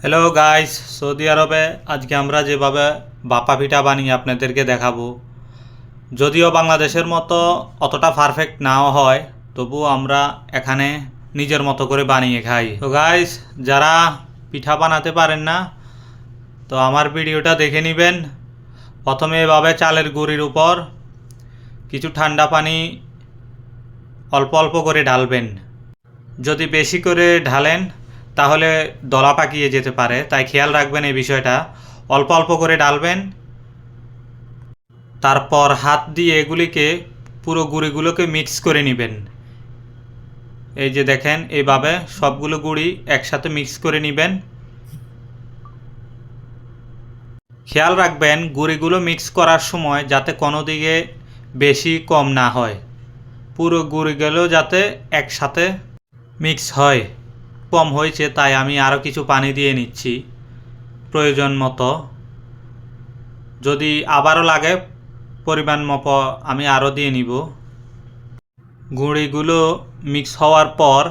Hello guys Saudi আরবে আজকে আমরা যেভাবে বাপা পিঠা বানিয়ে আপনাদেরকে দেখাবো, যদিও বাংলাদেশের মতো অতটা পারফেক্ট নাও হয়, তবু আমরা এখানে নিজের মতো করে বানিয়ে খাই। তো গাইস যারা পিঠা বানাতে পারেন না, তো আমার ভিডিওটা দেখে নেবেন। প্রথমে এভাবে চালের গুঁড়ির উপর কিছু ঠান্ডা পানি অল্প অল্প করে ঢালবেন। যদি বেশি করে ঢালেন তাহলে দলা পাকিয়ে যেতে পারে। তাই খেয়াল রাখবেন এই বিষয়টা। অল্প অল্প করে ডালবেন। তারপর হাত দিয়ে এগুলিকে পুরো গুঁড়িগুলোকে মিক্স করে নেবেন। এই যে দেখেন এইভাবে সবগুলো গুঁড়ি একসাথে মিক্স করে নেবেন। খেয়াল রাখবেন, গুঁড়িগুলো মিক্স করার সময় যাতে কোনো দিকে বেশি কম না হয়। পুরো গুঁড়িগুলো যাতে একসাথে মিক্স হয়। কম হয়েছে, তাই আমি আরও কিছু পানি দিয়ে নিচ্ছি। প্রয়োজন মতো। যদি আবারও লাগে পরিমাণ মতো, আমি আরও দিয়ে নিব। গুঁড়িগুলো মিক্স হওয়ার পর,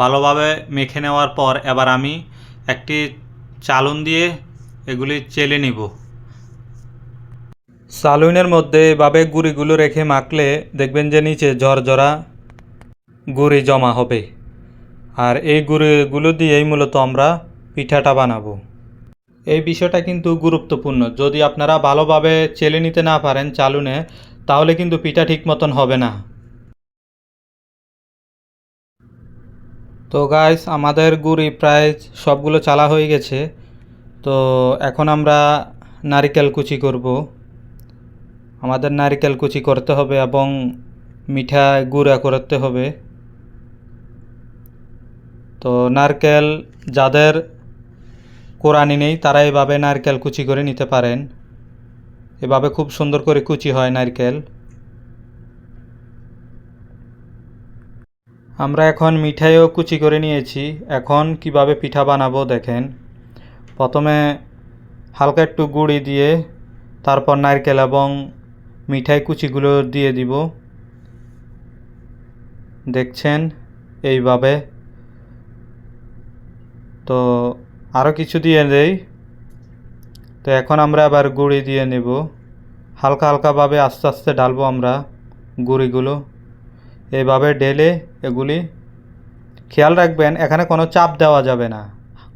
ভালোভাবে মেখে নেওয়ার পর, এবার আমি একটি চালুন দিয়ে এগুলি চেলে নিব। সালুনের মধ্যে এভাবে গুঁড়িগুলো রেখে মাখলে দেখবেন যে নিচে ঝরঝরা গুঁড়ি জমা হবে। আর এই গুঁড়িগুলো দিয়েই মূলত আমরা পিঠাটা বানাবো। এই বিষয়টা কিন্তু গুরুত্বপূর্ণ। যদি আপনারা ভালোভাবে চেলে নিতে না পারেন চালুনে, তাহলে কিন্তু পিঠা ঠিক মতন হবে না। তো গাইস আমাদের গুড়ি প্রায় সবগুলো চালা হয়ে গেছে। তো এখন আমরা নারিকেল কুচি করব। আমাদের নারিকেল কুচি করতে হবে এবং মিঠা গুঁড়া করতে হবে। তো নারকেল যাদের কোরআনি নেই তারা এভাবে নারকেল কুচি করে নিতে পারেন। এভাবে খুব সুন্দর করে কুচি হয় নারকেল। আমরা এখন মিঠাইও কুচি করে নিয়েছি। এখন কীভাবে পিঠা বানাবো দেখেন। প্রথমে হালকা একটু গুঁড়ি দিয়ে তারপর নারকেল এবং মিঠাই কুচিগুলো দিয়ে দিব। দেখছেন? এইভাবে তো আরও কিছু দিয়ে দেই। তো এখন আমরা আবার গুঁড়ি দিয়ে নেব। হালকা হালকাভাবে আস্তে আস্তে ডালবো আমরা গুঁড়িগুলো। এভাবে ডেলে এগুলি খেয়াল রাখবেন, এখানে কোনো চাপ দেওয়া যাবে না।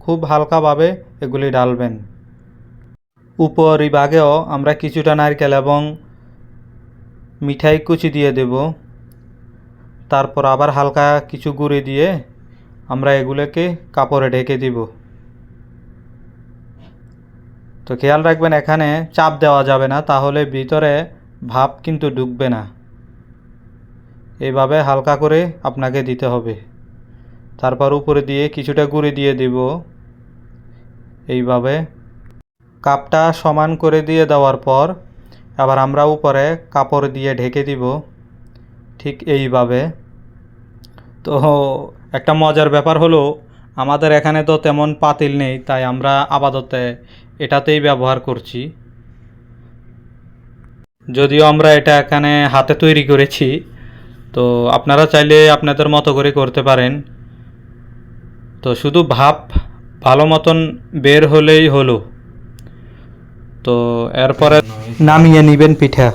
খুব হালকাভাবে এগুলি ডালবেন উপরিভাগেও আমরা কিছুটা নারকেল এবং মিঠাই কুচি দিয়ে দেব। তারপর আবার হালকা কিছু গুঁড়ি দিয়ে আমরা এগুলোকে কাপড়ে ঢেকে দিব। তো খেয়াল রাখবেন, এখানে চাপ দেওয়া যাবে না, তাহলে ভিতরে ভাপ কিন্তু ঢুকবে না। এইভাবে হালকা করে আপনাকে দিতে হবে। তারপর উপরে দিয়ে কিছুটা গুঁড়ি দিয়ে দিব। এইভাবে কাপটা সমান করে দিয়ে দেওয়ার পর আবার আমরা উপরে কাপড় দিয়ে ঢেকে দিব। ঠিক এইভাবে। তো একটা মজার ব্যাপার হলো, আমাদের এখানে তো তেমন পাতিল নেই, তাই আমরা আপাতত এটাতেই ব্যবহার করছি। যদিও আমরা এটা এখানে হাতে তৈরি করেছি, তো আপনারা চাইলে আপনাদের মতো করে করতে পারেন। তো শুধু ভাপ ভালো মতন বের হলেই হলো। তো এরপরে নামিয়ে নেবেন পিঠা।